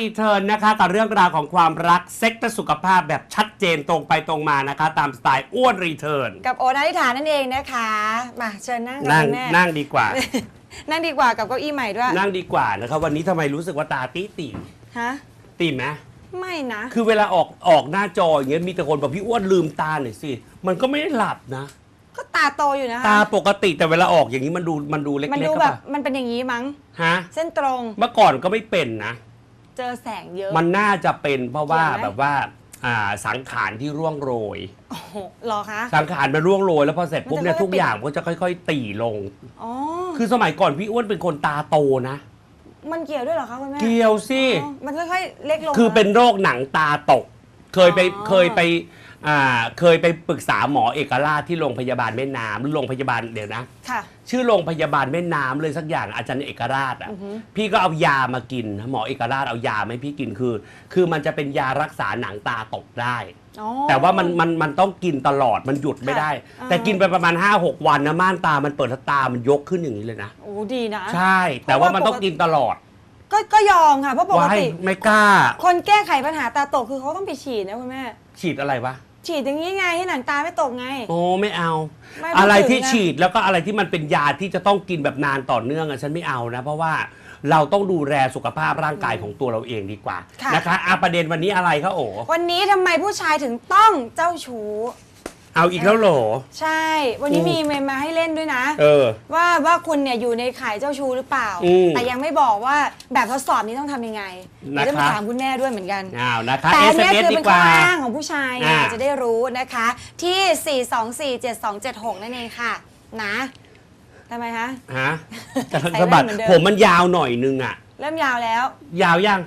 รีเทิร์นนะคะกับเรื่องราวของความรักเซ็กและสุขภาพแบบชัดเจนตรงไปตรงมานะคะ ตามสไตล์อ้วนรีเทิร์นกับโอนาทิฐานนั่นเองนะคะ มาเชิญนั่งกับนั่งคุณแม่ นั่งดีกว่า นั่งดีกว่ากับเก้าอี้ใหม่ด้วยนั่งดีกว่านะคะวันนี้ทำไมรู้สึกว่าตาตีตีฮะตีไหมไม่นะ คือเวลาออกออกหน้าจออย่างเงี้ยมีแต่คนบอกพี่อ้วนลืมตาหน่อยสิมันก็ไม่ได้หลับนะ ก็ตาโตอยู่นะคะ ตาปกติแต่เวลาออกอย่างนี้มันดูมันดูเล็กๆมันดูก็แบบปะมันเป็นอย่างนี้มั้ง ฮะ เส้นตรง เมื่อก่อนก็ไม่เป็นนะ เจอแสงเยอะ มันน่าจะเป็นเพราะว่าเกี่ยวไหม แบบว่าอ่าสังขารที่ร่วงโรย โอ้โหเหรอคะ สังขารมันร่วงโรยแล้วพอเสร็จปุ๊บเนี่ยมันจะค่อยๆ ทุกอย่างก็จะค่อย ๆ ตีลง อ๋อ คือสมัยก่อนพี่อ้วนเป็นคนตาโตนะมันเกี่ยวด้วยเหรอคะคุณแม่เกี่ยวสิ อ๋อมันค่อยๆเล็กลงคือเป็นโรคหนังตาตก เคยไปอ๋อ เคยไป อ่าเคยไปปรึกษาหมอเอกราชที่โรงพยาบาลแม่น้ำหรือโรงพยาบาลเดี๋ยวนะ ค่ะ ชื่อโรงพยาบาลแม่น้ำเลยสักอย่างอาจารย์เอกราชอะอือฮึพี่ก็เอายามากิน หมอเอกราชเอายามาให้พี่กินคือ คือมันจะเป็นยารักษาหนังตาตกได้ อ๋อ แต่ว่ามันมันมันต้องกินตลอดมันหยุดไม่ได้อ่า แต่กินไปประมาณ 5-6 วันนะม่านตามันเปิดแล้วตามันยกขึ้นอย่างนี้เลยนะ โอ้ดีนะ ใช่ แต่ว่ามันต้องกินตลอดก็ก็ยอมค่ะเพราะปกว้ายติ ไม่กล้า คนแก้ไขปัญหาตาตกคือเขาต้องไปฉีดนะคุณแม่ ฉีดอะไรวะ ฉีดอย่างนี้ไงให้หนังตาไม่ตกไง โอ้ไม่เอา ไม่อะไรพูดถึงที่นะฉีดแล้วก็อะไรที่มันเป็นยาที่จะต้องกินแบบนานต่อเนื่องอะฉันไม่เอานะ เพราะว่าเราต้องดูแลสุขภาพร่างกายของตัวเราเองดีกว่าค่ะ นะคะอาประเด็นวันนี้อะไรคะโอ วันนี้ทำไมผู้ชายถึงต้องเจ้าชู้ เอาอีกแล้วเหรอ ใช่ วันนี้อืมมีเมมมาให้เล่นด้วยนะ เออ ว่าว่าคุณเนี่ยอยู่ในข่ายเจ้าชู้หรือเปล่า อืมแต่ยังไม่บอกว่าแบบทดสอบนี้ต้องทำยังไงเดี๋ยวจะมานะคะถามคุณแม่ด้วยเหมือนกัน อ้าวนะคะ แต่อันเนี้ย SMS คือดีเป็นกข้อว่า อ้างของผู้ชายไงอ่า จะได้รู้นะคะ ที่ 4247276 นั่นเองค่ะ นะทำไมคะ ฮะใส่สะบัดแว่นเหมือนเดิม ผมมันยาวหน่อยนึงอะ เริ่มยาวแล้ว ยาวยัง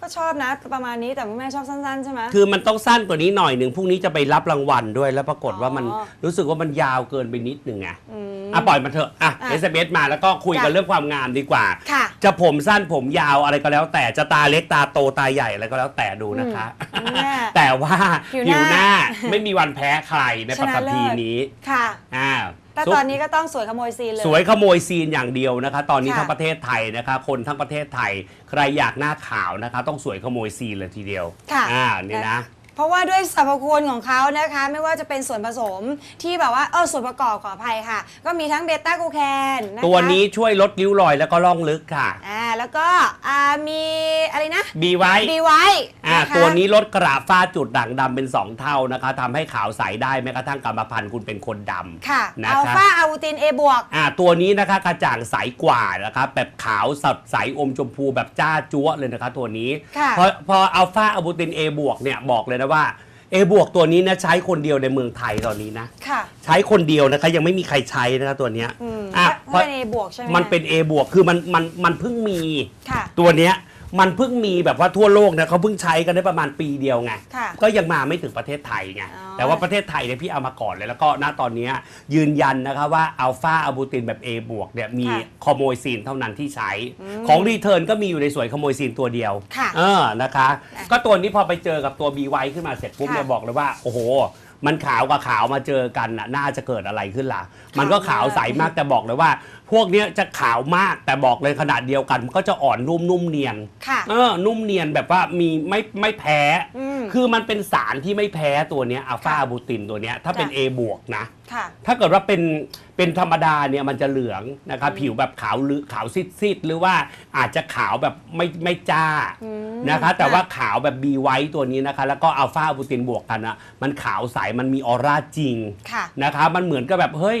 ก็ก็ชอบนะประมาณนี้แต่แม่ชอบสั้นๆใช่ไหม คือมันต้องสั้นกว่านี้หน่อยหนึ่งพรุ่งนี้จะไปรับรางวัลด้วยแล้วปรากฏว่ามันอ๋อ รู้สึกว่ามันยาวเกินไปนิดหนึ่งไงอืมอะปล่อยมันเถอะอะอะเอสเอสมาแล้วก็คุยกันจ้ะเรื่องความงามดีกว่า ค่ะ จะผมสั้นผมยาวอะไรก็แล้ว แต่จะตาเล็กตาโตตาใหญ่อะไรก็แล้วแต่ดูนะคะ อืมแม่แต่ว่าผิวผิวหหน้าน้าไม่มีวันแพ้ใครในชปนะฐเลิพีศนี้ค่ะ อ่า แต่ซุปตอนนี้ก็ต้องสวยขโมยซีนเลย สวยขโมยซีนอย่างเดียวนะคะตอนนี้ค่ะ ทั้งประเทศไทยนะคะคนทั้งประเทศไทย ใครอยากหน้าขาวนะคะ ต้องสวยขโมยซีนเลยทีเดียวค่ะอ่านี่นะ เพราะว่าด้วยสรรพคุณของเขานะคะ ไม่ว่าจะเป็นส่วนผสมที่แบบว่าเออส่วนประกอบขออภัยค่ะ ก็มีทั้งเบต้ากูแคนนะคะตัวนี้ช่วยลดริ้วรอยแล้วก็ร่องลึกค่ะ อ่าแล้วก็อ่ามีอะไรนะบีไว้ บีไว้อ่าะคะ ตัวนี้ลดกระฝ้าจุดด่างดำเป็น 2 เท่านะคะทำให้ขาวใสได้แม้กระทั่งกรรมพันธุ์คุณเป็นคนดำ ค่ะนะคะอัลฟาอาวูตินเอบวก อ่าตัวนี้นะคะกระจ่างใสกว่านะคะแบบขาวสดใสอมชมพูแบบจ้าจั๊วเลยนะคะตัวนี้ค่ะ พอพออัลฟาอะบูติน A บวกเนี่ยบอกเลยนะว่า A บวกตัวนี้นะใช้คนเดียวในเมืองไทยตอนนี้นะ ค่ะ ใช้คนเดียวนะคะยังไม่มีใครใช้นะคะตัวเนี้ยอืมอะเพราะเป็นเอบวกใช่ไหมมันเป็น A บวกคือมันมันมันเพิ่งมีค่ะ ตัวเนี้ย มันเพิ่งมีแบบว่าทั่วโลกนะเขาเพิ่งใช้กันได้ประมาณปีเดียวไง ค่ะก็ยังมาไม่ถึงประเทศไทยไง อ๋อ แต่ว่าประเทศไทยเนี่ยพี่เอามาก่อนเลย แล้วก็ณตอนเนี้ยยืนยันนะคะว่าอัลฟาอะบูตินแบบ A บวกเนี่ยมีค่ะขโมยซีนเท่านั้นที่ใช้ ของรีเทิร์นก็มีอยู่ในสวยขโมยซีนตัวเดียว ค่ะเออ นะคะ อะก็ตัวนี้พอไปเจอกับตัว B ไวขึ้นมาเสร็จปุ๊บค่ะเนี่ยบอกเลยว่า โอ้โห มันขาวกับขาวมาเจอกันน่ะน่าจะเกิดอะไรขึ้นล่ะ มันก็ขาวใสมากแต่บอกเลยว่า พวกเนี้ยจะขาวมากแต่บอกเลยขนาดเดียวกันมันก็จะอ่อนนุ่มนุ่มเนียนค่ะเออนุ่มเนียนแบบว่ามีไม่ไม่แพ้ อืม คือมันเป็นสารที่ไม่แพ้ตัวเนี้ยอัลฟาค่ะบูตินตัวเนี้ยถ้าเป็น จ้ะ A บวกนะ ค่ะ ถ้าเกิดว่าเป็นเป็นธรรมดาเนี่ยมันจะเหลืองนะครับผิวแบบขาวหรือขาวซีดๆหรือว่าอาจจะขาวแบบไม่ไม่จ้าอืมนะคะ แต่ค่ะว่าขาวแบบ B ไวท์ตัวนี้นะคะ แล้วก็อัลฟาบูตินบวกกันอะมันขาวใสมันมีออร่าจริงค่ะ นะคะ มันเหมือนกับแบบเฮ้ย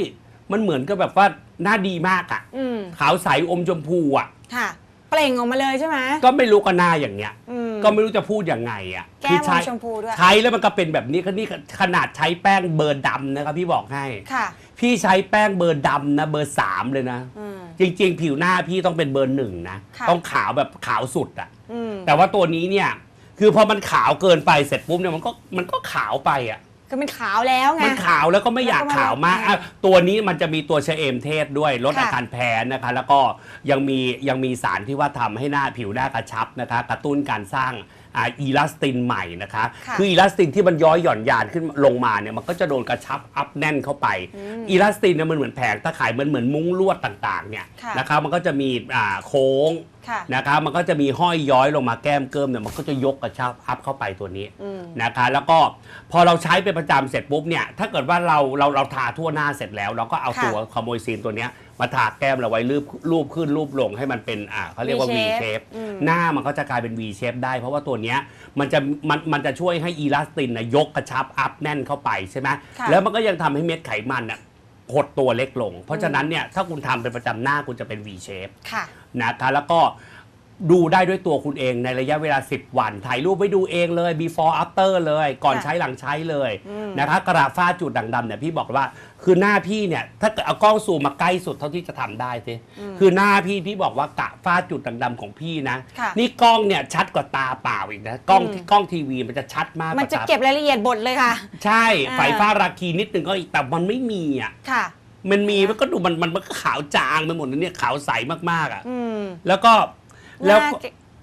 มันเหมือนกับแบบว่าหน้าดีมากอะอืมขาวใสอมชมพูอะค่ะ เปล่งออกมาเลยใช่ไหมก็ไม่รู้ก็หน้าอย่างเนี้ย อืมก็ไม่รู้จะพูดยังไงอะแก้มใช้อมชมพูด้วย ใช้แล้วมันก็เป็นแบบนี้ก็นี่ขนาดใช้แป้งเบอร์ดำนะครับพี่บอกให้ ค่ะ พี่ใช้แป้งเบอร์ดำนะเบอร์สามเลยนะ อืม จริง ๆ ผิวหน้าพี่ต้องเป็นเบอร์หนึ่งนะ ค่ะ ต้องขาวแบบขาวสุดอะอืมแต่ว่าตัวนี้เนี่ย คือพอมันขาวเกินไปเสร็จปุ๊บเนี่ยมันก็มันก็ขาวไปอะ คือมันขาวแล้วไง มันขาวแล้วก็ไม่อยากแล้วก็ขาวมากมันอะตัวนี้มันจะมีตัวชะเอมเทศด้วยลดค่ะอาการแพ้นะคะ แล้วก็ยังมียังมีสารที่ว่าทำให้หน้าผิวหน้ากระชับนะคะ กระตุ้นการสร้าง อ่าอีลาสตินใหม่นะคะค่ะออีลาสตินที่มันย้อยหย่อนยานขึ้นลงมาเนี่ยมันก็จะโดนกระชับอัพแน่นเข้าไปอีลาสตินเนี่ยมันเหมือนแผงตะข่ายมันเหมือนมุ้งลวดต่างๆเนี่ยค่ะ นะครับมันก็จะมีอ่าโค้งค่ะนะครับมันก็จะมีห้อยย้อยลงมาแก้มเกิมเนี่ยมันก็จะยกกระชับอัพเข้าไปตัวนี้ อืม นะคะแล้วก็พอเราใช้เป็นประจำเสร็จปุ๊บเนี่ยถ้าเกิดว่าเราเราเราทาทั่วหน้าเสร็จแล้ว เราก็เอาค่ะตัวขโมยซีนตัวเนี้ย มาทาแก้มเราไว้รูปรูปขึ้นรูปลงให้มันเป็นอ่าเขาเรียกว่า V V shape shape อืม หน้ามันก็จะกลายเป็น V shape ได้ เพราะว่าตัวเนี้ยมันจะมันมันจะช่วยให้อีลาสตินนะยกกระชับอัพแน่นเข้าไปใช่ไหมค่ะ แล้วมันก็ยังทำให้เม็ดไขมันน่ะหดตัวเล็กลง เพราะฉะนั้นเนี่ยถ้าคุณทำเป็นประจำหน้าคุณจะเป็น V shape ค่ะ นะคะแล้วก็ ดูได้ด้วยตัวคุณเองในระยะเวลา 10 วัน ถ่ายรูปไว้ดูเองเลย before after เลย ก่อนค่ะใช้หลังใช้เลยอืม นะคะกระฝ้าจุดด่างดำเนี่ยพี่บอกว่า คือหน้าพี่เนี่ย ถ้าเกิดเอากล้องซูมมาใกล้สุดเท่าที่จะทำได้สิคือหน้าพี่พี่บอกว่ากระฝ้าจุดด่างดำของพี่นะ ค่ะนี่กล้องเนี่ยชัดกว่าตาเปล่าอีกนะกล้องอืม ที่กล้องทีวีมันจะชัดมากมันว่าจะตาเก็บรายละเอียดบทเลยค่ะ ใช่อ่า ไฟฟ้าราคีนิดนึงก็อีกแต่มันไม่มีอะค่ะ มันมีมันก็ดูมันมันมันก็ขาวจางไปหมดเลยเนี่ยขาวใสมากๆอะ อืม แล้วก็ห แล้วน้า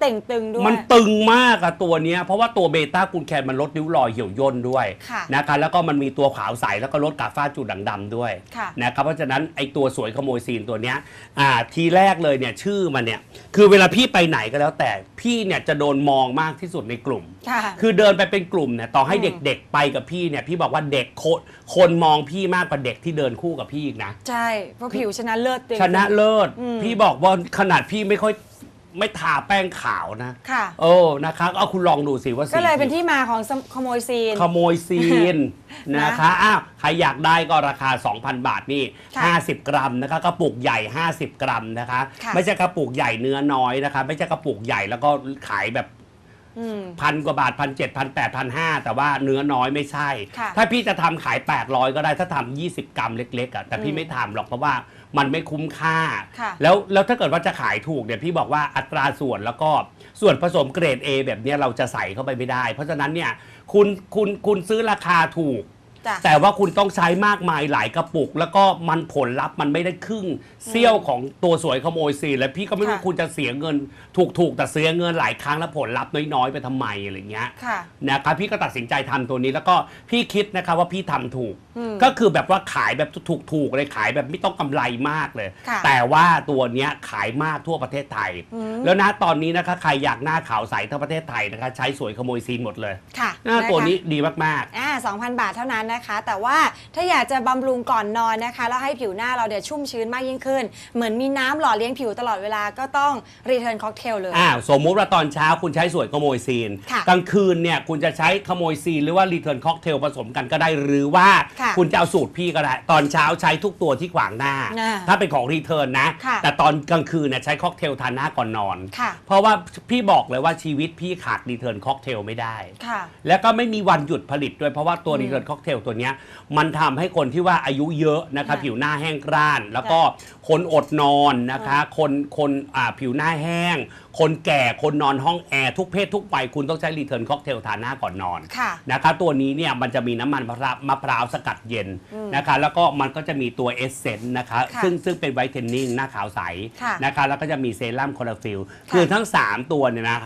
เต่งตึงด้วย มันตึงมากอะตัวเนี้ยเพราะว่าตัวเบต้ากูลแคนมันลดริ้วรอยเหี่ยวย่นด้วยค่ะนะคะแล้วก็มันมีตัวขาวใสแล้วก็ลดกาฝ้าจุดด่างดำด้วยค่ะนะครับเพราะฉะนั้นไอตัวสวยขโมยซีนตัวเนี้ยอ่าทีแรกเลยเนี่ยชื่อมันเนี่ยคือเวลาพี่ไปไหนก็แล้วแต่พี่เนี่ยจะโดนมองมากที่สุดในกลุ่ม ค่ะคือเดินไปเป็นกลุ่มเนี่ยต่อให้อืม เด็กๆไปกับพี่เนี่ยพี่บอกว่าเด็กคนคนมองพี่มากกว่าเด็กที่เดินคู่กับพี่อีกนะ ใช่ เพราะผิวชนะเลิศจริงชนะเลิศ อืมพี่บอกว่าขนาดพี่ไม่ค่อย ไม่ทาแป้งขาวนะค่ะ โอ้นะครับเอาคุณลองดูสิว่าสีก็เลยเป็นที่มาของสมขโมยซีน ขโมยซีนนะนะคะอ้าวใครอยากได้ก็ราคา 2,000 บาทนี่ค่ะ50 กรัมนะคะกระปุกใหญ่ 50 กรัมนะคะ ค่ะ ไม่ใช่กระปุกใหญ่เนื้อน้อยนะคะ ไม่ใช่กระปุกใหญ่แล้วก็ขายแบบ อืม พันกว่าบาทพันเจ็ดพันแปดพันห้าแต่ว่าเนื้อน้อยไม่ใช่ ค่ะถ้าพี่จะทำขาย 800 ก็ได้ถ้าทำ20 กรัมเล็กๆอะแต่พี่อืมไม่ทำหรอกเพราะว่า มันไม่คุ้มค่า ค่ะแล้วแล้วถ้าเกิดว่าจะขายถูกเนี่ยพี่บอกว่าอัตราส่วนแล้วก็ส่วนผสมเกรด A แบบเนี้ยเราจะใส่เข้าไปไม่ได้ เพราะฉะนั้นเนี่ยคุณคุณคุณซื้อราคาถูก จ้ะแต่ว่าคุณต้องใช้มากมายหลายกระปุก แล้วก็มันผลลัพธ์มันไม่ได้ครึ่งเซี่ยวของตัวสวยขโมยซีนแล้วพี่ก็ไม่รู้ค่ะ คุณจะเสียเงิน ถูกๆแต่เสียเงินหลายครั้งแล้วผลลัพธ์น้อยๆไปทำไมอะไรเงี้ย ค่ะ นะครับพี่ก็ตัดสินใจทำตัวนี้แล้วก็พี่คิดนะครับว่าพี่ทำถูก อืมก็คือแบบว่าขายแบบถูกๆเลยขายแบบไม่ต้องกำไรมากเลย ค่ะแต่ว่าตัวเนี้ยขายมากทั่วประเทศไทย อืม แล้วนะตอนนี้นะคะใครอยากหน้าขาวใสทั้งประเทศไทยนะคะใช้สวยขโมยซีนหมดเลยค่ะหน้าตัวะคะนี้ดีมากอ่า2,000 บาทเท่านั้นนะคะ แต่ว่าถ้าอยากจะบำรุงก่อนนอนนะคะ แล้วให้ผิวหน้าเราเดี๋ยวชุ่มชื้นมากยิ่งขึ้น เหมือนมีน้ำหล่อเลี้ยงผิวตลอดเวลาก็ต้องรีเทิร์นค็อกเทลเลยๆอ้าวสมมุติว่าตอนเช้าคุณใช้สวยขโมยซีน ค่ะกลางคืนเนี่ยคุณจะใช้ขโมยซีนหรือว่ารีเทิร์นค็อกเทลผสมกันก็ได้หรือว่าค่ะคุณจะเอาสูตรพี่ก็ได้ ตอนเช้าใช้ทุกตัวที่ขวางหน้า อ่าถ้าเป็นของรีเทิร์นนะ ค่ะแต่ตอนกลางคืนเนี่ยใช้ค็อกเทลทานหน้าก่อนนอน ค่ะ เพราะว่าพี่บอกเลยว่าชีวิตพี่ขาดรีเทิร์นค็อกเทลไม่ได้ ค่ะ แล้วก็ไม่มีวันหยุดผลิตด้วยเพราะว่าตัวอืมรีเทิร์นค็อกเทลตัวเนี้ยมันทำให้คนที่ว่าอายุเยอะนะคะค่ะผิวหน้าแห้งกร้าน แล้วก็คนอดนอนนะคะ คนคนอ่าผิวหน้าแห้ง คนแก่คนนอนห้องแอร์ทุกเพศทุกวัยคุณต้องใช้รีเทิร์นค็อกเทลทาหน้าก่อนนอนค่ะ นะคะตัวนี้เนี่ยมันจะมีน้ำมันมะพร้าวมะพร้าวสกัดเย็นอืมนะคะแล้วก็มันก็จะมีตัวเอสเซนต์นะคะค่ะซึ่งซึ่งเป็นไวท์เทนนิ่งหน้าขาวใสค่ะนะคะแล้วก็จะมีเซรั่มคอร์ฟิลค่ะคือทั้ง 3 ตัวเนี่ยนะ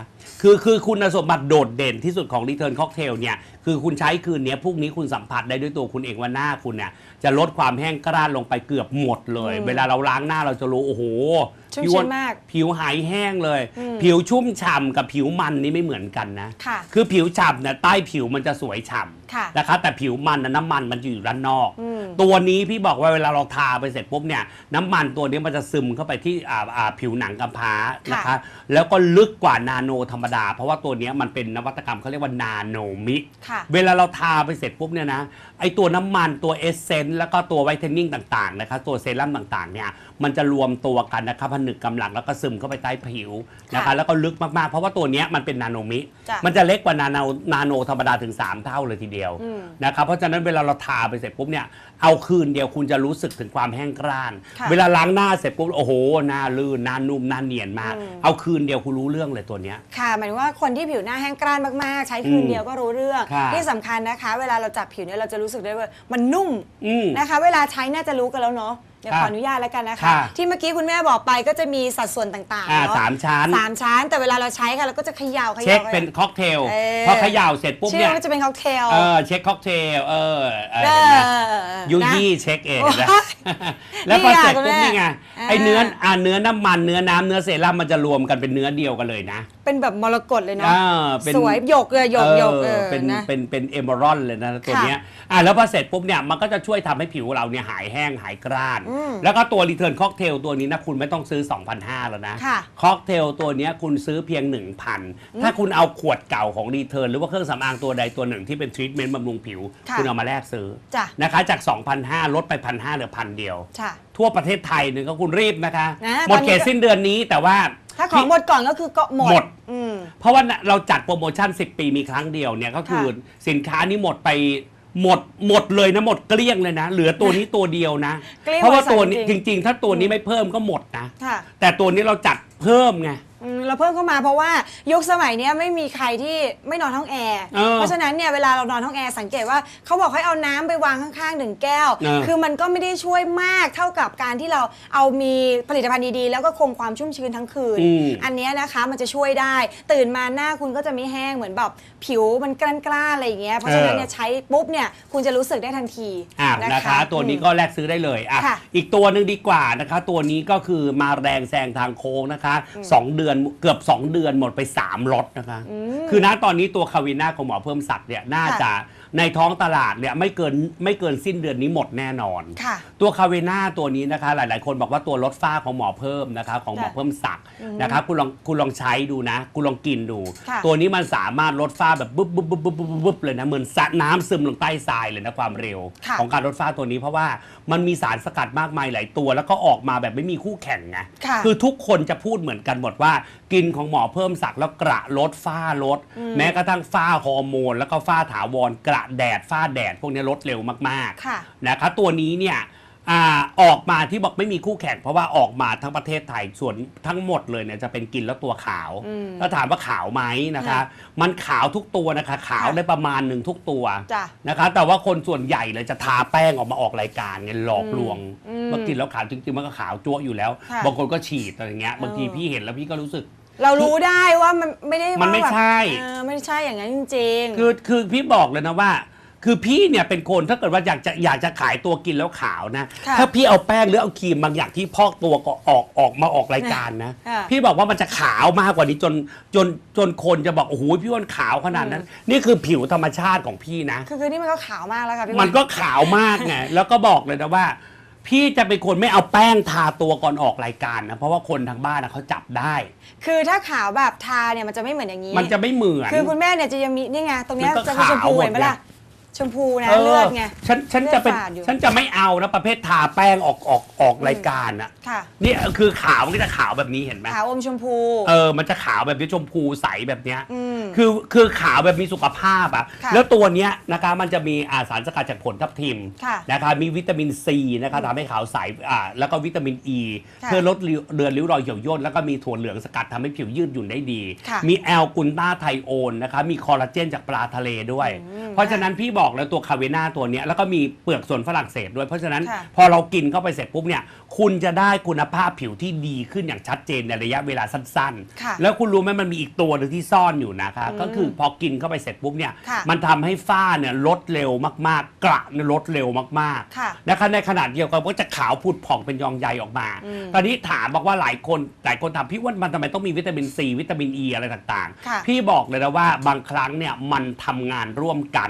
คือคือคุณสมบัติโดดเด่นที่สุดของ Return Cocktail เนี่ยคือคุณใช้คืนเนี้ยพรุ่งนี้คุณสัมผัสได้ด้วยตัวคุณเองว่าหน้าคุณเนี่ยจะลดความแห้งกร้านลงไปเกือบหมดเลย อืม เวลาเราล้างหน้าเราจะรู้โอ้โห ชุ่มผิวชื้นมาก ผิวหายแห้งเลยอืมผิวชุ่มฉ่ำกับผิวมันนี่ไม่เหมือนกันนะ ค่ะ คือผิวฉ่ำเนี่ยใต้ผิวมันจะสวยฉ่ ค่ะำนะคะแต่ผิวมันนะน้ำมันมันจะอยู่ด้านนอก อืม ตัวนี้พี่บอกว่าเวลาเราทาไปเสร็จปุ๊บเนี่ยน้ำมันตัวนี้มันจะซึมเข้าไปที่อ่าอ่าผิวหนังกำพร้านะคะค่ะแล้วก็ลึกกว่านาโนธรรมดา เพราะว่าตัวเนี้ยมันเป็นนวัตกรรมเขาเรียกว่านาโนมิ ค่ะ เวลาเราทาไปเสร็จปุ๊บเนี่ยนะไอตัวน้ำมันตัวเอสเซนต์แล้วก็ตัวไวท์เทนนิ่งต่างๆนะคะตัวเซรั่มต่างๆเนี่ยมันจะรวมตัวกันนะคะผนึกกำลังแล้วก็ซึมเข้าไปใต้ผิวนะคะค่ะแล้วก็ลึกมากๆ เพราะว่าตัวเนี้ยมันเป็นนาโนมิ จ้ะ มันจะเล็กกว่านาโนนาโนธรรมดาถึง 3 เท่าเลยทีเดียวอืมนะครับเพราะฉะนั้นเวลาเราทาไปเสร็จปุ๊บเนี่ยเอาคืนเดียวคุณจะรู้สึกถึงความแห้งกร้านค่ะเวลาล้างหน้าเสร็จปุ๊บโอ้โหหน้าลื่นหน้านุ่มหน้าเนียนมากอืมเอาคืนเดียวคุณรู้เรื่องเลยตัวเนี้ยค่ะหมายถึงว่าคนที่ผิวหน้าแห้งกร้านมากๆ ใช้คืนอืมเดียวก็รู้เรื่องค่ะที่สำคัญนะคะ เวลาเราจับผิวเนี่ยเราจะรู้สึกได้ว่ามันนุ่มอืมนะคะ เวลาใช้น่าจะรู้กันแล้วเนาะ เดี๋ยวขออนุญาตแล้วกันนะคะ ค่ะ ที่เมื่อกี้คุณแม่บอกไปก็จะมีสัดส่วนต่างๆอ่าเนาะสามชั้น สามชั้น แต่เวลาเราใช้ค่ะเราก็จะเขย่าเขเช็ย่า คเป็นค็อกเทลเออ พอเขย่าเสร็จปุ๊บชื่เนี่อยมันจะเป็นค็อกเทลเออเช็คค็อกเทลเออเออเอเห็นไหมอยูนะ ยี่เช็คเองโอ้ยนะ แล้วพอเสร็จปุ๊บนี่นี่ไงไงคุณแม่ไอเนื้ออ่าอ่าเนื้อน้ำมันเนื้อน้ำเนื้อเซรั่มมันจะรวมกันเป็นเนื้อเดียวกันเลยนะเป็นแบบมรกตเลยเนาะอ่าเป็น สวยหยกเลยหยกหยกเออเป็นนะ เป็นเป็นเอมเบอรอนเลยนะตัวค่ะเนี้ยอะแล้วพอเสร็จปุ๊บเนี่ยมันก็จะช่วยทำให้ผิวเราเนี่ยหายแห้งหายกร้าน อืมแล้วก็ตัวรีเทิร์นค็อกเทลตัวนี้นะคุณไม่ต้องซื้อ 2,500 แล้วนะค่ะค็อกเทลตัวเนี้ยคุณซื้อเพียง 1,000 ถ้าคุณเอาขวดเก่าของรีเทิร์นหรือว่าเครื่องสำอางตัวใดตัวหนึ่งที่เป็นทรีทเมนต์บำรุงผิว ค่ะคุณเอามาแลกซื้อจ้ะ นะคะจาก 2,500 ลดไป 1,500เหลือพันเดียว ค่ะ ทั่วประเทศไทยเนี่ยก็คุณรีบนะคะ นะหมดตอนนี้ เขตสิ้นเดือนนี้แต่ว่า ถ้าของหมดก่อนก็คือก็หมดหมด อืม เพราะว่าเราจัดโปรโมชั่น 10 ปีมีครั้งเดียวเนี่ยก็คือสินค้านี้หมดไป หมดหมดเลยนะหมดเกลี้ยงเลยนะ เหลือตัวนี้ตัวเดียวนะ เกลี้ยงเพราะว่าบริษัทตัวนี้จจริงริงๆ ถ้าตัวนี้ไม่เพิ่มก็หมดนะ ค่ะ แต่ตัวนี้เราจัดเพิ่มไง อืมเราเพิ่มเข้ามาเพราะว่ายุคสมัยเนี้ยไม่มีใครที่ไม่นอนห้องแอร์เออเพราะฉะนั้นเนี่ยเวลาเรานอนห้องแอร์สังเกตว่าเขาบอกให้เอาน้ำไปวางข้างๆหนึ่งแก้ว เออ คือมันก็ไม่ได้ช่วยมากเท่ากับการที่เราเอามีผลิตภัณฑ์ดีๆ แล้วก็คงความชุ่มชื้นทั้งคืน อืม อันเนี้ยนะคะมันจะช่วยได้ ตื่นมาหน้าคุณก็จะไม่แห้งเหมือนแบบผิวมันกล้านๆอะไรอย่างเงี้ยเพราะฉะนั้นเนี่ยใช้ปุ๊บเนี่ยคุณจะรู้สึกได้ทันทีอ่านะคะ ตัวนี้ก็แลกซื้อได้เลยอะค่ะอีกตัวหนึ่งดีกว่านะคะ ตัวนี้ก็คือมาแรงแซงทางโค้งนะคะสองเดือนเกือบ 2 เดือนหมดไป3รถนะคะ คือณตอนนี้ตัวคาวิน่าของหมอเพิ่มศักดิ์เนี่ยน่าค่ะจะ ในท้องตลาดเนี่ยไม่เกินไม่เกินสิ้นเดือนนี้หมดแน่นอน ค่ะ ตัวคาเวน่าตัวนี้นะคะ หลาย ๆ คนบอกว่าตัวลดฝ้าของหมอเพิ่มนะคะ ของหมอค่ะเพิ่มศักดิ์นะคะคุณลองคุณลองใช้ดูนะ คุณลองกินดู ค่ะ ตัวนี้มันสามารถลดฝ้าแบบบุ๊บบุ๊บบุ๊บบุ๊บบุ๊บบุ๊บเลยนะเหมือนสระน้ำซึมลงใต้ทรายเลยนะความเร็ว ค่ะ ของการลดฝ้าตัวนี้เพราะว่ามันมีสารสกัดมากมายหลายตัว แล้วก็ออกมาแบบไม่มีคู่แข่งไง ค่ะ คือทุกคนจะพูดเหมือนกันหมดว่า กินของหมอเพิ่มศักดิ์แล้วกระลดฝ้าลด แม้กระทั่งฝ้าฮอร์โมน แล้วก็ฝ้าถาวรกระแดดฝ้าแดด พวกนี้ลดเร็วมากค่ะ ๆนะคะตัวนี้เนี่ยอาออกมาที่บอกไม่มีคู่แข่งเพราะว่าออกมาทั้งประเทศไทยส่วนทั้งหมดเลยเนี่ยจะเป็นกินแล้วตัวขาว อืมแล้วถามว่าขาวไหมนะคะ ค่ะมันขาวทุกตัวนะคะ ขาวค่ะ ได้ประมาณหนึ่งทุกตัวจ้ะ นะคะ แต่ว่าคนส่วนใหญ่เลยจะทาแป้งออกมาออกรายการไงหลอกลวงอืมเมื่อกินแล้วขาวจริงๆมันก็ขาวจั๊วะอยู่แล้ว ค่ะบางคนก็ฉีดอะไรเงี้ยบางทีเออพี่เห็นแล้วพี่ก็รู้สึก เรารู้ได้ว่ามันไม่ได้มันไม่ว่าแบบใช่ เออไม่ใช่อย่างนั้นจริงๆ คือคือพี่บอกเลยนะว่า คือพี่เนี่ยเป็นคนถ้าเกิดว่าอยากจะอยากจะขายตัวกินแล้วขาวนะ ค่ะถ้าพี่เอาแป้งหรือเอาครีมบางอย่างที่พอกตัวก็ออกออกมาออกรายการนะ ค่ะพี่บอกว่ามันจะขาวมากกว่านี้จนจนจนคนจะบอกโอ้โหพี่อ้วันขาวขนาดนั้น นี่คือผิวธรรมชาติของพี่นะ คือคือนี่มันก็ขาวมากแล้วค่ะพี่มันวัก็ขาวมากไง แล้วก็บอกเลยนะว่า พี่จะเป็นคนไม่เอาแป้งทาตัวก่อนออกรายการนะ เพราะว่าคนทางบ้านนะเขาจับได้ คือถ้าขาวแบบทาเนี่ยมันจะไม่เหมือนอย่างนี้ มันจะไม่เหมือน คือคุณแม่เนี่ยจะยังมีนี่ไงตรงเนี้ยมันก็จะมีชมพูขาวหมดเห็นไหมล่ะ ไง ชมพูนะเลือดไง ฉันฉันจะเป็นเลือดฝาดอยู่ ฉันจะไม่เอานะประเภททาแป้งออกออกออกรายการอะค่ะนี่คือขาวมันก็จะขาวแบบนี้เห็นไหมขาวอมชมพู เออมันจะขาวแบบนี้ชมพูใสแบบเนี้ยอืมคือคือขาวแบบมีสุขภาพอะค่ะแล้วตัวเนี้ยนะคะมันจะมีอาสารสกัดจากผลทับทิมค่ะนะคะมีวิตามินซีนะคะทำให้ขาวใสอ่าแล้วก็วิตามินอ e, ีค่ะเพื่อลดริ้วเรือนริ้วรอยเหี่ยวย่นแล้วก็มีถั่วเหลืองสกัดทำให้ผิวยืดหยุ่นได้ดี ค่ะมีแอลกุนต้าไทโอนนะคะมีคอลลาเจนจากปลาทะเลด้วย อืมเพ ราะฉะนั้นพี่บอกแล้วตัวคาเวน่าตัวเนี้ยแล้วก็มีเปลือกส่วนฝรั่งเศสด้วย เพราะฉะนั้นค่ะ พอเรากินเข้าไปเสร็จปุ๊บเนี่ยคุณจะได้คุณภาพผิวที่ดีขึ้นอย่างชัดเจนในระยะเวลาสั้นค่ะๆ แล้วคุณรู้ไหมมันมีอีกตัวหนึงที่ซ่อนอยู่นะคะอืมก็คือพอกินเข้าไปเสร็จปุ๊บเนี่ยค่ะมันทำให้ฝ้าเนี่ยลดเร็วมากๆ กระเนี่ยลดเร็วมากๆค่ะนะคะในขนาดเดียวกันก็จะขาวผุดผ่องเป็นยองใยออกมา อืมตอนนี้ถามบอกว่าหลายคนหลายคนถามพี่ว่ามันทำไมต้องมีวิตามินซีวิตามินอ e ีอะไรต่างค่ะ ๆ พี่บอกเลยนะว่าบางครั้งเนี่ยมันทำงานร่วมกัน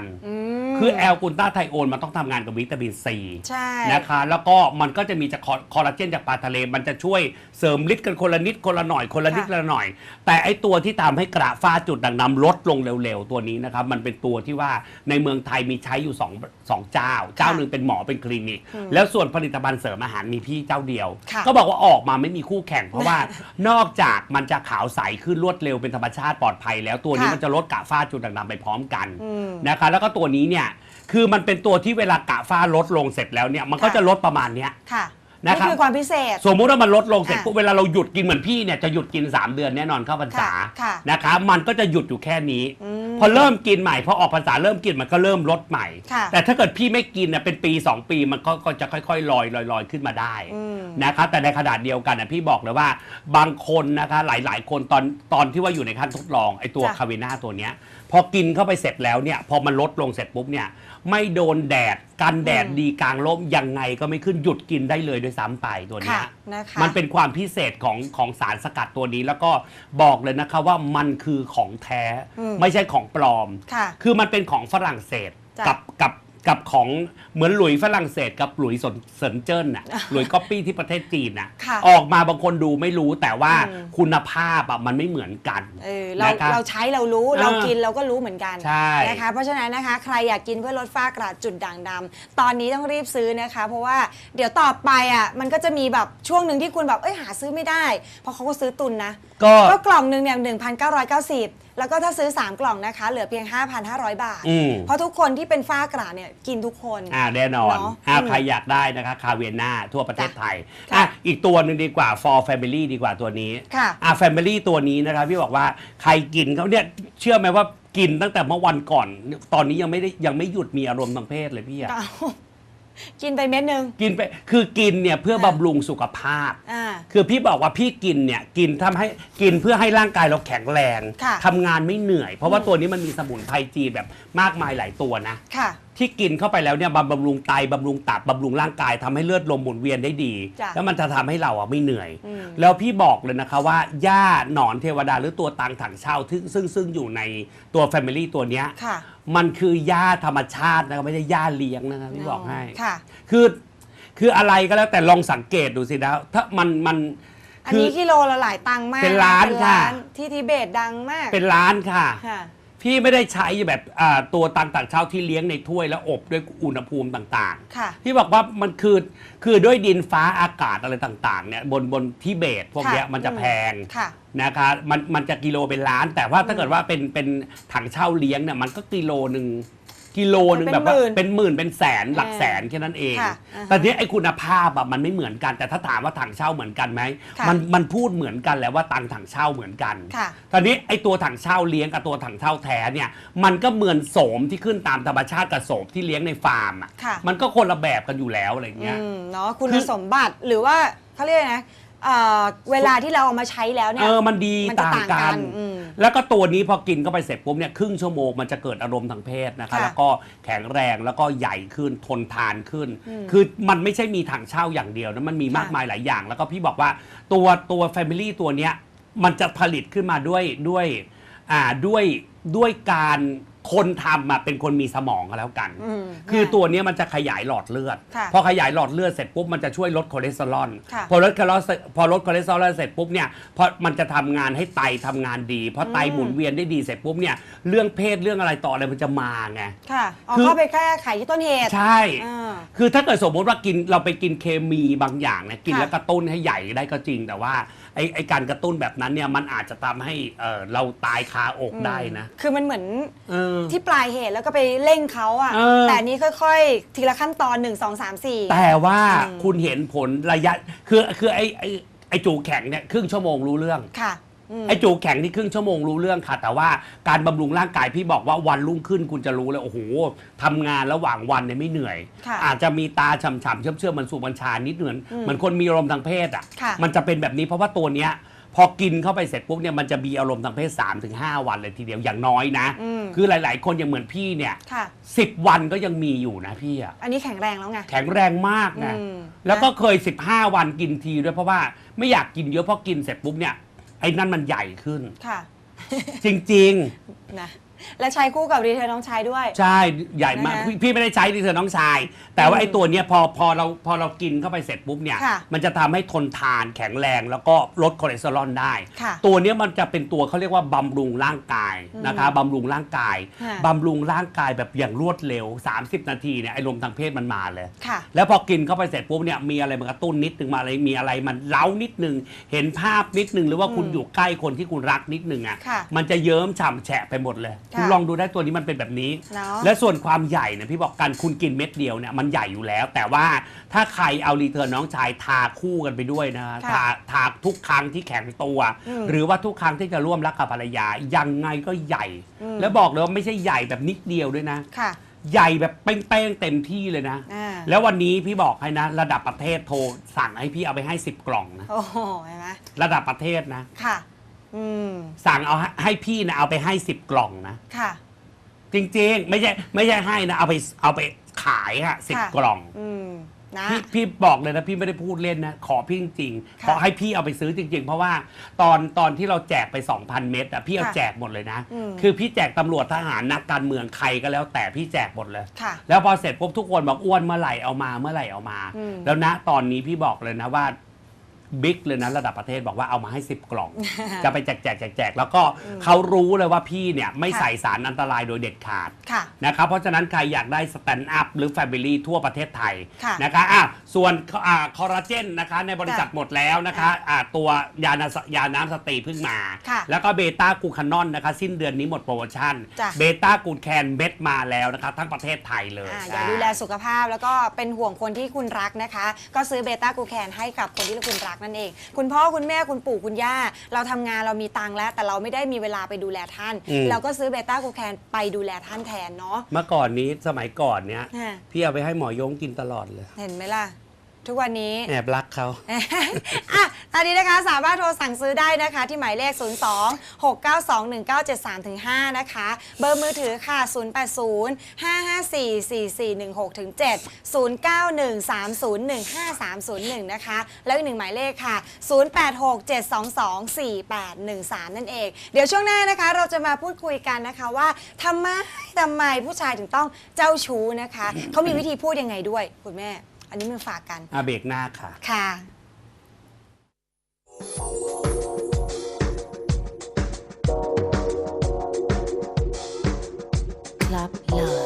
อืมคือแอลกูต้าไทโอนมันต้องทำงานกับวิตามินซีใช่ นะคะแล้วก็มันก็จะมีจากคอคอลลาเจนจากปลาทะเล มันจะช่วยเสริมฤทธิ์กันคนละนิดคนละหน่อยคนละนิดค่ะ คนละหน่อย แต่ไอตัวที่ทำให้กระฝ้าจุดด่างดำลดลงเร็วๆ ตัวนี้นะครับ มันเป็นตัวที่ว่าในเมืองไทยมีใช้อยู่สองสองเจ้า เจ้าหนึ่งเป็นหมอเป็นคลินิกอืมแล้วส่วนผลิตภัณฑ์เสริมอาหารมีพี่เจ้าเดียว ค่ะก็บอกว่าออกมาไม่มีคู่แข่ง เพราะว่า นอกจากมันจะขาวใสขึ้นรวดเร็วเป็นธรรมชาติปลอดภัย แล้วตัวนี้ค่ะ มันจะลดกระฝ้าจุดด่างดำไปพร้อมกัน อืม นะคะ แล้วก็ตัวนี้เนี่ย คือมันเป็นตัวที่เวลากะฟ้าลดลงเสร็จแล้วเนี่ย มันก็ค่ะ จะลดประมาณเนี้ย ค่ะ นะนี่ครับ คือความพิเศษ สมมุติว่ามันลดลงเสร็จค่ะปุ๊บเวลาเราหยุดกินเหมือนพี่เนี่ยจะหยุดกิน 3 เดือนแน่นอนเข้าพรรษาค่ะค่ะนะคะมันก็จะหยุดอยู่แค่นี้ อืมพอเริ่มกินใหม่พอออกพรรษาเริ่มกินมันก็เริ่มลดใหม่ ค่ะแต่ถ้าเกิดพี่ไม่กินน่ะเป็นปี 2 ปีมันก็ก็จะค่อยๆลอยลอยลอยขึ้นมาได้อืม นะคะแต่ในขนาดเดียวกันนะพี่บอกเลยว่าบางคนนะคะหลายๆ คนตอนตอนที่ว่าอยู่ในขั้นทดลองไอ้ตัวจ้ะ คาเวน่าตัวเนี้ยพอกินเข้าไปเสร็จแล้วเนี่ยพอมันลดลงเสร็จปุ๊บเนี่ย ไม่โดนแดดกันแดดอืมดีกลางร่มยังไงก็ไม่ขึ้นหยุดกินได้เลยด้วยซ้ำไปตัวเนี้ค่ะยนะคะ มันเป็นความพิเศษของของสารสกัดตัวนี้แล้วก็บอกเลยนะคะว่ามันคือของแท้ อืมไม่ใช่ของปลอม ค่ะ คือมันเป็นของฝรั่งเศสจ้ะกับกับ กับของเหมือนหลุยฝรั่งเศสกับหลุยสนเซินเจิ้นน่ะหลุยก๊อปปี้ที่ประเทศจีนน่ะค่ะออกมาบางคนดูไม่รู้แต่ว่าอืม คุณภาพอะมันไม่เหมือนกันเออเรานะครับเราใช้เรารู้เออเรากินเราก็รู้เหมือนกันใช่นะคะ เพราะฉะนั้นนะคะใครอยากกินเพื่อลดฝ้ากระจุดด่างดำตอนนี้ต้องรีบซื้อนะคะ เพราะว่าเดี๋ยวต่อไปอะมันก็จะมีแบบช่วงหนึ่งที่คุณแบบเอ้ยหาซื้อไม่ได้ เพราะเขาก็ซื้อตุนนะก็ ก็กล่องหนึ่งเนี่ย1,990 แล้วก็ถ้าซื้อ 3 กล่องนะคะ เหลือเพียง 5,500 บาท อืม เพราะทุกคนที่เป็นฝ้ากระเนี่ยกินทุกคนอ่าแน่นอนเนอะอ่าอืมใครอยากได้นะคะคาเวียนาทั่วประเทศไทยค่ะอะอีกตัวหนึ่งดีกว่า for family ดีกว่าตัวนี้ค่ะอะ family ตัวนี้นะครับพี่บอกว่าใครกินเขาเนี่ยเชื่อไหมว่ากินตั้งแต่เมื่อวันก่อน ตอนนี้ยังไม่ได้ยังไม่หยุดมีอารมณ์ทางเพศเลยพี่อะเอากินไปเม็ดหนึงกินไปคือกินเนี่ยเพื่อค่ะบำรุงสุขภาพอ่าคือพี่บอกว่าพี่กินเนี่ยกินทำให้กินเพื่อให้ร่างกายเราแข็งแรงค่ะทำงานไม่เหนื่อย เพราะว่าตัวนี้มันมีสมุนไพรจีนแบบมากมายหลายตัวนะค่ะที่กินเข้าไปแล้วเนี่ยบำบำรุงไตบำรุงตับบำรุงร่างกายทำให้เลือดลมหมุนเวียนได้ดี จ้ะแล้วมันจะทำให้เราอะไม่เหนื่อย อืม แล้วพี่บอกเลยนะคะว่าหญ้าหนอนเทวดาหรือตัวตังถังเช่าซึ่งซึ่งซึ่งอยู่ในตัว Family ตัวเนี้ย ค่ะมันคือหญ้าธรรมชาตินะครับไม่ใช่หญ้าเลี้ยงนะครับพี่บอกให้ ค่ะ คือคืออะไรก็แล้วแต่ลองสังเกตดูสินะถ้ามันมัน อันคือนี้กิโลละหลายตังค์มากเป็นล้านเป็ค่ะ ที่ทิเบตดังมากเป็นล้านค่ะ ค่ะ พี่ไม่ได้ใช้แบบอ่าตัวตังต่างเช่าที่เลี้ยงในถ้วยแล้วอบด้วยอุณหภูมิต่างๆค่ะที่บอกว่ามันคือคือด้วยดินฟ้าอากาศอะไรต่างๆเนี่ยบนบนที่เบตพวกเนี้ยค่ะมันจะอืมแพงค่ะ นะคะมันมันจะกิโลเป็นล้าน แต่ว่าถ้าเกิดว่าเป็นเป็นถังเช่าเลี้ยงเนี่ยมันก็กิโลหนึ่ง กิโลหนึ่งเป็นแบบว่าหมื่นเป็นหมื่นเป็นแสนหลักอ่าแสนแค่นั้นเอง ค่ะอ่าฮะแต่เนี้ยไอ้คุณภาพอะมันไม่เหมือนกัน แต่ถ้าถามว่าถังเช่าเหมือนกันไหมค่ะมันมันพูดเหมือนกันแหล้วว่าตังถังเช่าเหมือนกันค่ะ ตอนนี้ไอ้ตัวถังเช่าเลี้ยงกับตัวถังเช่าแท้เนี่ยมันก็เหมือนโสมที่ขึ้นตามธรรมชาติกับโสมที่เลี้ยงในฟาร์มอะค่ะ มันก็คนละแบบกันอยู่แล้วอะไรเงี้ย อืมเนาะคุณคือ สมบัติหรือว่าเขาเรียกอะไรนะ เอ่อเวลาที่เราเอามาใช้แล้วเนี่เอย อมันดีมันจะต่างต่างกักัน นอืมแล้วก็ตัวนี้พอกินเข้าไปเสร็จปุ๊บเนี่ยครึ่งชั่วโมงมันจะเกิดอารมณ์ทางเพศนะคะ ค่ะแล้วก็แข็งแรงแล้วก็ใหญ่ขึ้นทนทานขึ้นอืมคือมันไม่ใช่มีถังเช่าอย่างเดียวนะมันมีมากค่ะ มายหลายอย่าง แล้วก็พี่บอกว่าตัวตัว Family ตัวเนี้ยมันจะผลิตขึ้นมาด้วยด้วยอ่าด้วยด้วยการ คนทำอะเป็นคนมีสมองก็แล้วกัน อืมคือค่ะตัวเนี้ยมันจะขยายหลอดเลือด ค่ะพอขยายหลอดเลือดเสร็จปุ๊บมันจะช่วยลดคอเลสเตอรอลค่ะ พอลดคอเลสเตอรอลพอลดคอเลสเตอรอลเสร็จปุ๊บเนี่ยพอมันจะทำงานให้ไตทำงานดีพอไตอืมหมุนเวียนได้ดีเสร็จปุ๊บเนี่ยเรื่องเพศเรื่องอะไรต่ออะไรมันจะมาไง ค่ะเอาคือ เข้าไปแค่ไขที่ต้นเหตุใช่ อ่า คือถ้าเกิดสมมติว่ากินเราไปกินเคมีบางอย่างเนี่ยกินค่ะ แล้วกระตุ้นให้ใหญ่ได้ก็จริงแต่ว่า ไอไอการกระตุ้นแบบนั้นเนี่ยมันอาจจะทำให้เออเราตายคาอกได้นะ คือมันเหมือนเออ ที่ปลายเหตุแล้วก็ไปเร่งเขาอะเออ แต่อันนี้ค่อยๆ ทีละขั้นตอน 1 2 3 4แต่ว่าอืมคุณเห็นผลระยะ คือคือไอไอไอจูแข็งเนี่ยครึ่งชั่วโมงรู้เรื่องค่ะอืม ไอ้จูแข็งที่ครึ่งชั่วโมงรู้เรื่องค่ะ แต่ว่าการบำรุงร่างกายพี่บอกว่าวันรุ่งขึ้นคุณจะรู้เลยโอ้โหทำงานระหว่างวันเนี่ยไม่เหนื่อย ค่ะอาจจะมีตาฉ่ำๆเชื่อมเชื่อมๆมันสูบบัญชานิดเหมือนอืมเหมือนคนมีอารมณ์ทางเพศอะค่ะมันจะเป็นแบบนี้เพราะว่าตัวเนี้ยพอกินเข้าไปเสร็จปุ๊บเนี่ยมันจะมีอารมณ์ทางเพศ3าถึงหวันเลยทีเดียวอย่างน้อยนะ อืม คือหลาย ๆ คนอย่างเหมือนพี่เนี่ยค่ะ สิบวันก็ยังมีอยู่นะพี่อะอันนี้แข็งแรงแล้วไง แข็งแรงมากนะ อืม แล้วก็เคย 15 วันกินทีด้วยเพราะว่าไม่อยากกินเยอะเพราะกินเสร็จปุ๊บเนี่ย ไอ้นั่นมันใหญ่ขึ้น ค่ะ จริง นะ และใช้คู่กับรีเทลน้องชายด้วยๆใช่ใหญ่มากนะคะพี่พี่ไม่ได้ใช้ที่เธอน้องชาย แต่ว่าอืมไอ้ตัวเนี้ยพอพอเราพอเรากินเข้าไปเสร็จปุ๊บเนี่ย ค่ะมันจะทำให้ทนทานแข็งแรงแล้วก็ลดคอเลสเตอรอลได้ ค่ะตัวเนี้ยมันจะเป็นตัวเขาเรียกว่าบำรุงร่างกายนะคะบำรุงร่างกายค่ะบำรุงร่างกายแบบอย่างรวดเร็ว 30 นาทีเนี่ยไอ้ลมณ์ทางเพศมันมาเลย ค่ะ แล้วพอกินเข้าไปเสร็จปุ๊บเนี่ยมีอะไรมากระตุ้นนิดนึงมาอะไรมีอะไรมันเล้านิดนึง เห็นภาพนิดนึงหรือว่าคุณอืมอยู่ใกล้คนที่คุณรักนิดนึงอะค่ะ มันจะเยิ้มฉ่ำแฉะไปหมดเลยค่ะคุณลองดูได้ตัวนี้มันเป็นแบบนี้ เนาะและส่วนความใหญ่เนี่ยพี่บอกกันคุณกินเม็ดเดียวเนี่ยมันใหญ่อยู่แล้ว แต่ว่าถ้าใครเอารีเทิร์นน้องชายทาคู่กันไปด้วยนะค่ะทาทาทุกครั้งที่แข็งตัว อืมหรือว่าทุกครั้งที่จะร่วมรักกับภรรยายังไงก็ใหญ่ อืม แล้วบอกเลยว่าไม่ใช่ใหญ่แบบนิดเดียวด้วยนะ ค่ะ ใหญ่แบบเป้งๆเต็มที่เลยนะ อ่า แล้ววันนี้พี่บอกให้นะ ระดับประเทศโทรสั่งให้พี่เอาไปให้ 10 กล่องนะ โอ้โหเห็นไหมระดับประเทศนะ ค่ะ อืมสั่งเอาให้ให้พี่นะเอาไปให้10กล่องนะ ค่ะ จริงๆ ไม่ใช่ไม่ใช่ให้นะ เอาไปเอาไปขายฮะสิบค่ะ กล่อง อืมนะ พี่พี่บอกเลยนะพี่ไม่ได้พูดเล่นนะ ขอพี่จริงๆค่ะขอให้พี่เอาไปซื้อจริง ๆ เพราะว่าตอนตอนที่เราแจกไป 2,000 เม็ดอะพี่เอาค่ะแจกหมดเลยนะ อืม คือพี่แจกตำรวจทหารนักการเมืองใครก็แล้วแต่พี่แจกหมดเลย ค่ะ แล้วพอเสร็จปุ๊บทุกคนบอกอ้วนเมื่อไหร่เอามาเมื่อไหร่เอามา อืม แล้วณตอนนี้พี่บอกเลยนะว่า บิ๊กเลยนะระดับประเทศบอกว่าเอามาให้ 10 กล่อง จะไปแจกแจกแจกแจกแล้วก็เขารู้เลยว่าพี่เนี่ยไม่ค่ะใส่สารอันตรายโดยเด็ดขาดค่ะนะครับเพราะฉะนั้นใครอยากได้สแตนด์อัพหรือแฟมิลี่ทั่วประเทศไทยค่ะนะคะอะส่วนอ่าคอลลาเจนนะคะในบริษัทค่ะหมดแล้วนะคะอะตัวยานาสยาน้ำสตรีเพิ่งมาค่ะแล้วก็เบต้ากูคานอนนะคะสิ้นเดือนนี้หมดโปรโมชั่นจ้ะเบต้ากูแคนเม็ดมาแล้วนะคะทั้งประเทศไทยเลยอ่าอย่าดูแลสุขภาพแล้วก็เป็นห่วงคนที่คุณรักนะคะ ก็ซื้อเบต้ากูแคนให้กับคนที่คุณรักนั่นเอง คุณพ่อคุณแม่คุณปู่คุณย่า เราทำงานเรามีตังค์แล้ว แต่เราไม่ได้มีเวลาไปดูแลท่าน อืม เราก็ซื้อเบต้ากูแคนไปดูแลท่านแทนเนาะ เมื่อก่อนนี้สมัยก่อนเนี้ยอ่าพี่เอาไปให้หมอยงกินตลอดเลย เห็นไหมล่ะ ทุกวันนี้ แอบรักเขา อะ ตอนนี้นะคะสามารถโทรสั่งซื้อได้นะคะที่หมายเลข 02 692 1973ถึง5นะคะ เบอร์มือถือค่ะ 080 554 4416ถึง7 091 301 5301 นะคะ แล้วอีกหนึ่งหมายเลขค่ะ 086 722 4813 นั่นเอง เดี๋ยวช่วงหน้านะคะเราจะมาพูดคุยกันนะคะว่าทำไมทำไมผู้ชายถึงต้องเจ้าชู้นะคะ เขามีวิธีพูดยังไงด้วย คุณแม่ อันนี้มาฝากกันอาเบรกหน้าค่ะ ค่ะ Club Love.